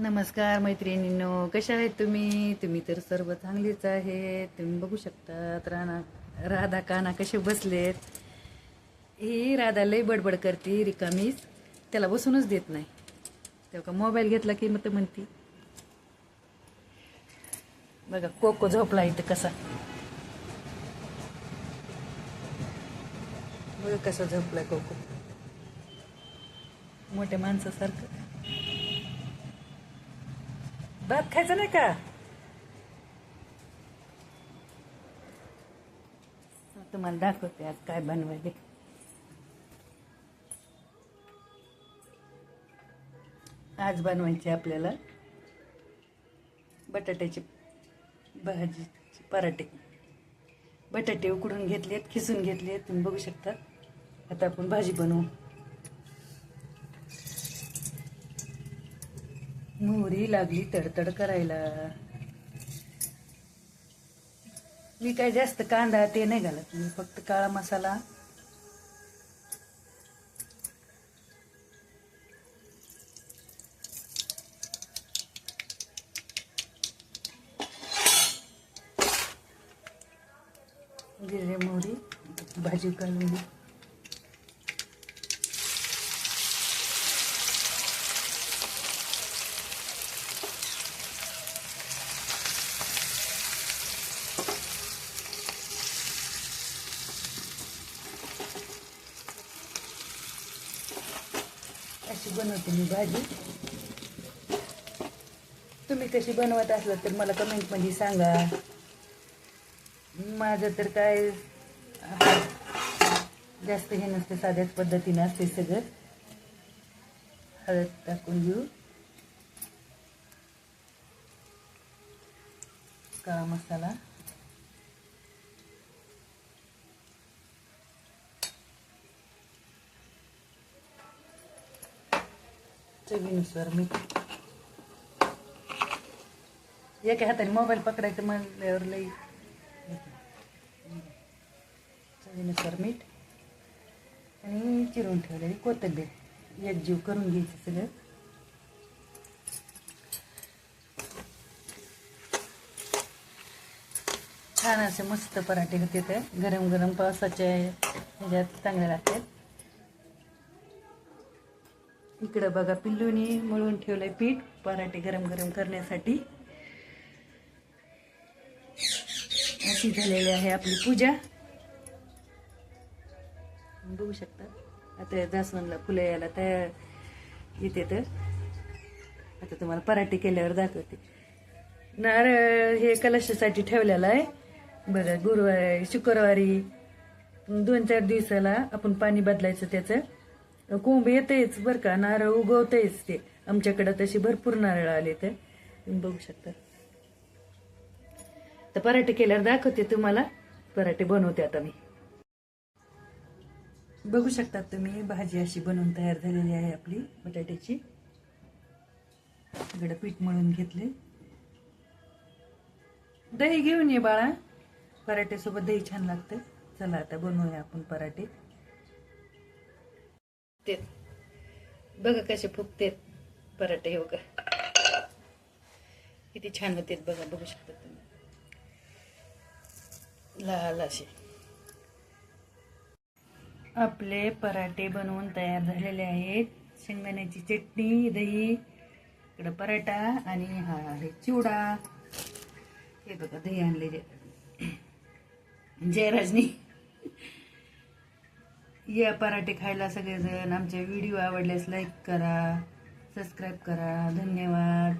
नमस्कार मैत्रिणींनो कशा आहेत तुम्ही? तुम्ही तर सर्व चांगलीच आहेत. तुम्ही बघू शकतात राणा राधा काना कसे बसलेत. ही राधा लई बडबड करते रिकामीच. त्याला बसूनच देत नाही. तेव्हा का मोबाईल घेतला की मग तर म्हणती बघा कोको झोपला इथं कसा. बघा कसा झोपलाय कोको. मोठ्या माणसासारखं. भात खायचा नाही का? तुम्हाला दाखवते आज काय बनवायचे आज बनवायची आपल्याला बटाट्याची भाजी पराठे. बटाटे उकडून घेतलेत खिसून घेतलेत तुम्ही बघू शकता. आता आपण भाजी बनवू. मोहरी लागली तडतड करायला. मी काय जास्त कांदा ते नाही घालत. मी फक्त काळा मसाला. जिरे मोहरी भाजी करून बनवते मी भाजी. तुम्ही कशी बनवत असलात तर मला कमेंटमध्ये सांगा. माझं तर काय जास्त हे नसते साध्याच पद्धतीनं असते सगळं. हळद टाकून घेऊ. काळा मसाला? चवीनुसार मीठ. एका हाताने मोबाईल पकडायचं म्हणल्यावर लई चवीनुसार मीठ. आणि चिरून ठेवलेली कोथिंबीर. एक जीव करून घ्यायचं सगळं. छान असे मस्त पराठे होते ते. गरम गरम पावसाच्या ह्याच्यात चांगले लागतात. इकडं बघा पिल्लूनी मळून ठेवलंय पीठ पराठे गरम गरम करण्यासाठी. अशी झालेली आहे आपली पूजा. बघू शकता. आता जास्वंदला फुलं यायला तयार येते तर. आता तुम्हाला पराठे केल्यावर दाखवते. नारळ हे कलशासाठी ठेवलेलं आहे. बघा गुरुवारी शुक्रवारी दोन चार दिवसाला आपण पाणी बदलायचं त्याचं. कोंब येतेच बरं का नारळ उगवतेच ते. आमच्याकडं तशी भरपूर नारळ आले तर तुम्ही बघू शकता. तर पराठे केल्यावर दाखवते तुम्हाला. पराठे बनवते आता मी. बघू शकता तुम्ही भाजी अशी बनवून तयार झालेली आहे आपली बटाट्याची. इकडं पीठ मळून घेतले. दही घेऊन ये बाळा. पराठ्यासोबत दही छान लागतं. चला आता बनवूया आपण पराठे. ते बघा कसे फुगतेत पराठे हो का किती छान होतेत बघा बघू शकता तुम्ही. लाल असे. आपले पराठे बनवून तयार झालेले आहेत. शेंगदाण्याची चटणी दही इकडं पराठा आणि हा आहे चिवडा. हे बघा दही आणले जय जयराजनी. या पराठे खायला सगळेजण आमचे व्हिडिओ आवडल्यास लाईक करा सबस्क्राईब करा. धन्यवाद.